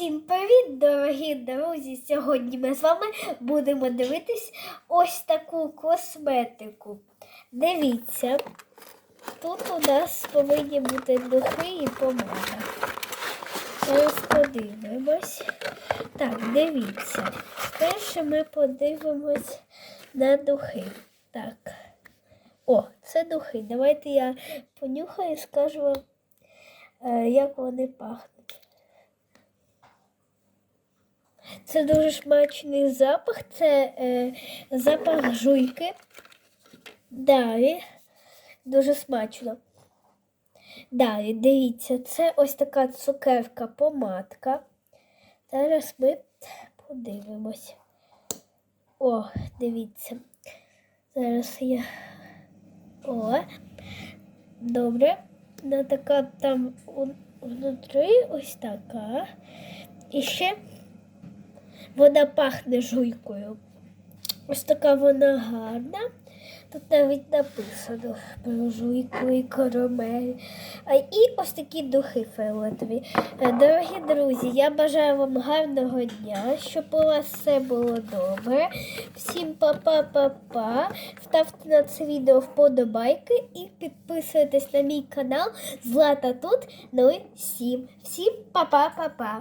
Всім привіт, дорогі друзі! Сьогодні ми з вами будемо дивитись ось таку косметику. Дивіться, тут у нас повинні бути духи і помада. Зараз подивимось. Так, дивіться. Перше ми подивимось на духи. Так. О, це духи. Давайте я понюхаю і скажу вам, е, як вони пахнуть. Це дуже смачний запах, це е, запах жуйки. Далі дуже смачно. Далі, дивіться, це ось така цукерка помадка. Зараз ми подивимось. О, дивіться. Зараз я. О, добре. Вона така там внутрі ось така. І ще вона пахне жуйкою. Ось така вона гарна. Тут навіть написано про жуйку і карамель. І ось такі духи фіолетові. Е, Дорогі друзі, я бажаю вам гарного дня, щоб у вас все було добре. Всім па-па-па-па. Ставте на це відео вподобайки і підписуйтесь на мій канал Злата тут 07. Всім па-па-па-па.